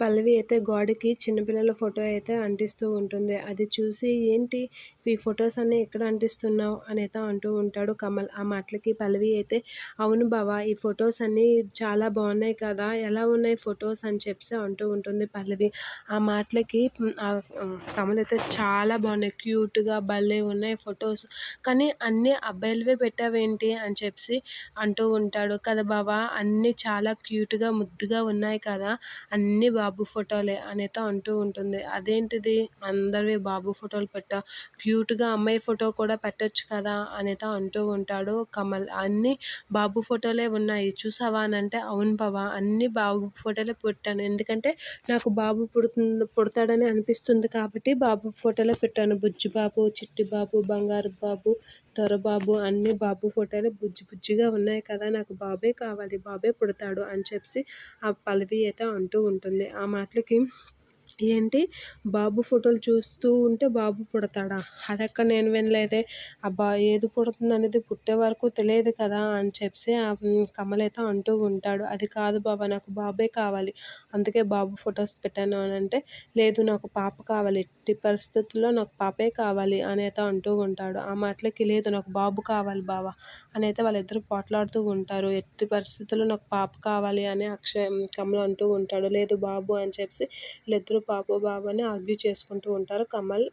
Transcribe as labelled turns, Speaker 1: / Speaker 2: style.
Speaker 1: పల్లవి అయితే గోడకి చిన్నపిల్లల ఫోటో అయితే అంటిస్తూ ఉంటుంది. అది చూసి ఏంటి ఈ ఫొటోస్ అన్నీ ఎక్కడ అంటిస్తున్నావు అని అయితే అంటూ ఉంటాడు కమల్. ఆ మాటలకి పల్లవి అయితే అవును బావా ఈ ఫొటోస్ అన్నీ చాలా బాగున్నాయి కదా ఎలా ఉన్నాయి ఫొటోస్ అని చెప్పి అంటూ ఉంటుంది పల్లవి. ఆ మాటలకి కమల్ అయితే చాలా బాగున్నాయి. క్యూట్గా భలే ఉన్నాయి ఫొటోస్. కానీ అన్నీ అబ్బాయిలవే పెట్టావేంటి అని చెప్పి అంటూ ఉంటాడు. కదా బావా అన్నీ చాలా క్యూట్గా ముద్దుగా ఉన్నాయి కదా అన్నీ బాబు ఫోటోలే అనేత అంటూ ఉంటుంది. అదేంటిది? అందరివి బాబు ఫోటోలు పెట్టా క్యూట్గా అమ్మాయి ఫోటో కూడా పెట్టచ్చు కదా అనేత అంటూ ఉంటాడు కమల్. అన్నీ బాబు ఫోటోలే ఉన్నాయి. చూసావా అని అంటే అవును బావా అన్ని బాబు ఫోటోలే పెట్టాను. ఎందుకంటే నాకు బాబు పుడుతుంది పుడతాడని అనిపిస్తుంది కాబట్టి బాబు ఫోటోలే పెట్టాను. బుజ్జి బాబు చిట్టి బాబు బంగారు బాబు దొరబాబు అన్ని బాబు ఫోటోలు బుజ్జి బుజ్జిగా ఉన్నాయి కదా నాకు బాబే కావాలి బాబే పుడతాడు అని చెప్పి ఆ పల్లవి అయితే అంటూ ఉంటుంది. ఆ మాటలకి ఏంటి? బాబు ఫోటోలు చూస్తూ ఉంటే బాబు పుడతాడా? అదక్క నేను వినలేదే. అబ్బా ఏది పుడుతుంది అనేది పుట్టే వరకు తెలియదు కదా అని చెప్పి ఆ అంటూ ఉంటాడు. అది కాదు బాబా నాకు బాబే కావాలి. అందుకే బాబు ఫొటోస్ పెట్టాను అని అంటే లేదు నాకు పాప కావాలి. ఎట్టి పరిస్థితుల్లో నాకు పాపే కావాలి అనేత అంటూ ఉంటాడు. ఆ మాటలకి లేదు నాకు బాబు కావాలి బావా అని వాళ్ళిద్దరు పోట్లాడుతూ ఉంటారు. ఎట్టి పరిస్థితుల్లో నాకు పాప కావాలి అని అక్షయ్ కమల అంటూ ఉంటాడు. లేదు బాబు అని చెప్పి వీళ్ళిద్దరూ బాబు బాబు అని ఆర్గ్యూ చేసుకుంటూ ఉంటారు. కమల్